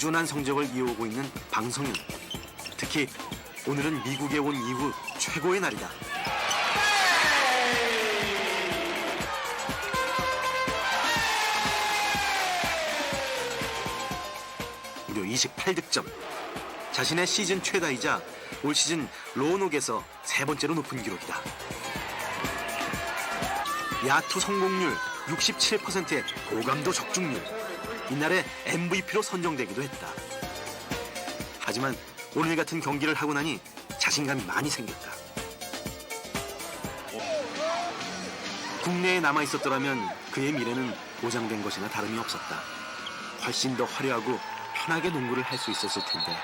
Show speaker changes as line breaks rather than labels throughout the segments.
꾸준한 성적을 이어오고 있는 방성윤. 특히 오늘은 미국에 온 이후 최고의 날이다. 무려 28득점. 자신의 시즌 최다이자 올 시즌 로녹에서 세 번째로 높은 기록이다. 야투 성공률 67%의 고감도 적중률. 이날의 MVP로 선정되기도 했다. 하지만 오늘 같은 경기를 하고 나니 자신감이 많이 생겼다. 국내에 남아 있었더라면 그의 미래는 보장된 것이나 다름이 없었다. 훨씬 더 화려하고 편하게 농구를 할 수 있었을 텐데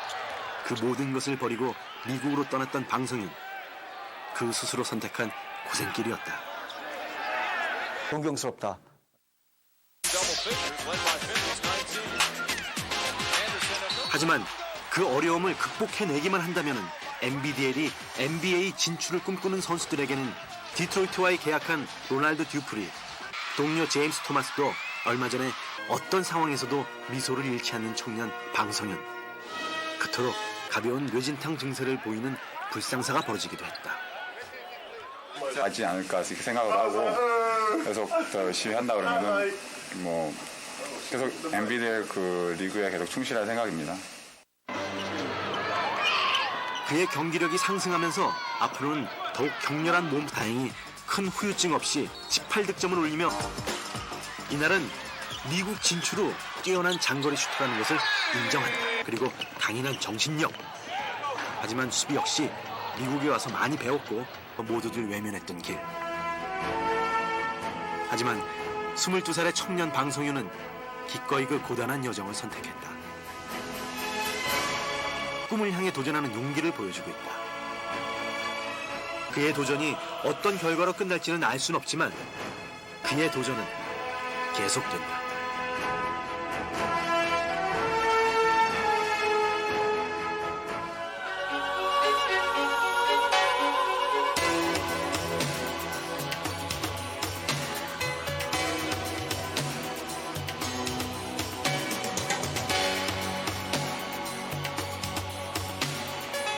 그 모든 것을 버리고 미국으로 떠났던 방성윤. 그 스스로 선택한 고생길이었다.
존경스럽다.
하지만 그 어려움을 극복해내기만 한다면 NBDL이 NBA 진출을 꿈꾸는 선수들에게는 디트로이트와의 계약한 로날드 듀프리, 동료 제임스 토마스도 얼마 전에 어떤 상황에서도 미소를 잃지 않는 청년 방성현. 그토록 가벼운 뇌진탕 증세를 보이는 불상사가 벌어지기도 했다.
하지 않을까 생각을 하고 계속 더 열심히 한다 그러면은 뭐 계속 NBDL 그 리그에 계속 충실할 생각입니다.
그의 경기력이 상승하면서 앞으로는 더욱 격렬한 몸 다행히 큰 후유증 없이 18득점을 올리며 이날은 미국 진출 후 뛰어난 장거리 슈터라는 것을 인정한다. 그리고 강인한 정신력. 하지만 수비 역시 미국에 와서 많이 배웠고 모두들 외면했던 길. 하지만 22살의 청년 방송윤은 기꺼이 그 고단한 여정을 선택했다. 꿈을 향해 도전하는 용기를 보여주고 있다. 그의 도전이 어떤 결과로 끝날지는 알 순 없지만 그의 도전은 계속된다.